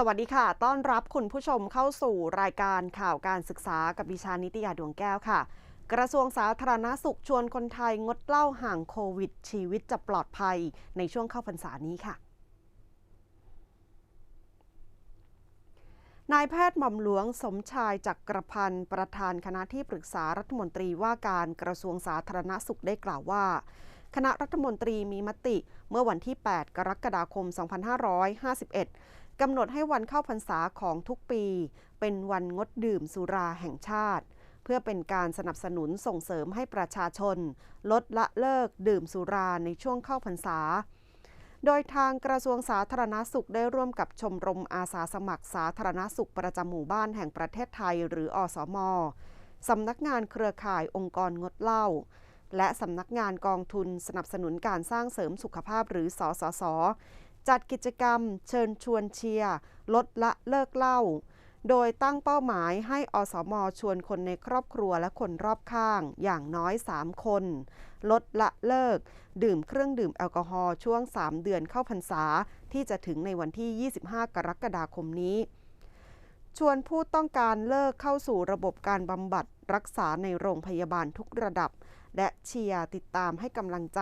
สวัสดีค่ะ ต้อนรับคุณผู้ชมเข้าสู่รายการข่าวการศึกษากับดิฉันนิตยาดวงแก้วค่ะ กระทรวงสาธารณาสุขชวนคนไทยงดเหล้าห่างโควิด ชีวิตจะปลอดภัยในช่วงเข้าพรรษานี้ค่ะนายแพทย์หม่อมหลวงสมชายจักกรพันธ์ประธานคณะที่ปรึกษารัฐมนตรีว่าการกระทรวงสาธารณสุขได้กล่าวว่า คณะรัฐมนตรีมีมติเมื่อวันที่ 8 กรกฎาคม 2551 กำหนดให้วันเข้าพรรษาของทุกปี เป็นวันงดดื่มสุราแห่งชาติ เพื่อเป็นการสนับสนุนส่งเสริมให้ประชาชน ลดละเลิกดื่มสุราในช่วงเข้าพรรษา โดยทางกระทรวงสาธารณสุขได้ร่วมกับชมรมอาสาสมัครสาธารณสุขประจำหมู่บ้านแห่งประเทศไทยหรืออสมสำนักงานเครือข่ายองค์กรงดเหล้าและสำนักงานกองทุนสนับสนุนการสร้างเสริมสุขภาพหรือสอสส จัดกิจกรรมเชิญชวนเชียร์ ลดละเลิกเล้าโดยตั้งเป้าหมายให้อสมชวนคนในครอบครัวและคนรอบข้างอย่างน้อย 3 คน ลดละเลิก ดื่มเครื่องดื่มแอลกอฮอล์ช่วง 3 เดือนเข้าพรรษา ที่จะถึงในวันที่ 25 กรกฎาคมนี้ชวนผู้ต้องการเลิกเข้าสู่ระบบการบำบัดรักษาในโรงพยาบาลทุกระดับ และเชียร์ติดตามให้กำลังใจ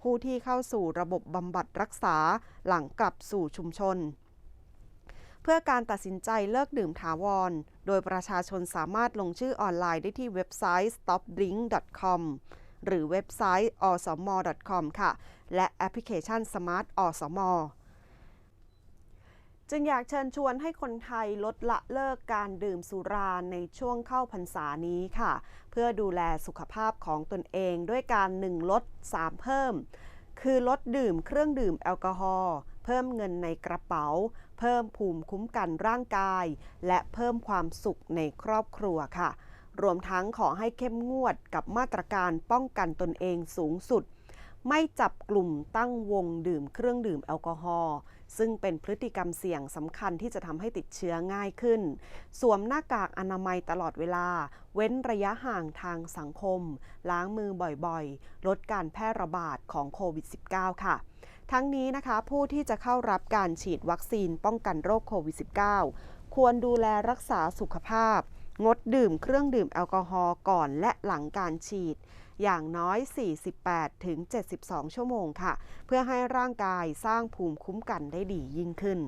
ผู้ที่เข้าสู่ระบบบำบัดรักษาหลังกลับสู่ชุมชน เพื่อการตัดสินใจเลิกดื่มถาวร โดยประชาชนสามารถลงชื่อออนไลน์ได้ที่เว็บไซต์ stopdrink.com หรือเว็บไซต์ osm.com ค่ะ และแอปพลิเคชัน Smart อสม จึงอยากเชิญชวนให้คนไทยลดละเลิกการดื่มสุราในช่วงเข้าพรรษานี้ค่ะ เพื่อดูแลสุขภาพของตนเองด้วยการ1ลด 3 เพิ่ม คือลดดื่มเครื่องดื่มแอลกอฮอล์เพิ่มเงินในกระเป๋า เพิ่มภูมิคุ้มกันร่างกาย และเพิ่มความสุขในครอบครัวค่ะ รวมทั้งขอให้เข้มงวดกับมาตรการป้องกันตนเองสูงสุด ไม่จับกลุ่มตั้งวงดื่มเครื่องดื่มแอลกอฮอล์ซึ่งเป็นพฤติกรรมเสี่ยงสำคัญที่จะทำให้ติดเชื้อง่ายขึ้น สวมหน้ากากอนามัยตลอดเวลา เว้นระยะห่างทางสังคม ล้างมือบ่อยๆ ลดการแพร่ระบาดของโควิด -19 ค่ะทั้งนี้นะคะ ผู้ที่จะเข้ารับการฉีดวัคซีนป้องกันโรคโควิด -19 ควรดูแลรักษาสุขภาพ งดดื่มเครื่องดื่มแอลกอฮอล์ก่อนและหลังการฉีด อย่างน้อย 48 ถึง 72 ชั่วโมงค่ะ เพื่อให้ร่างกายสร้างภูมิคุ้มกันได้ดียิ่งขึ้น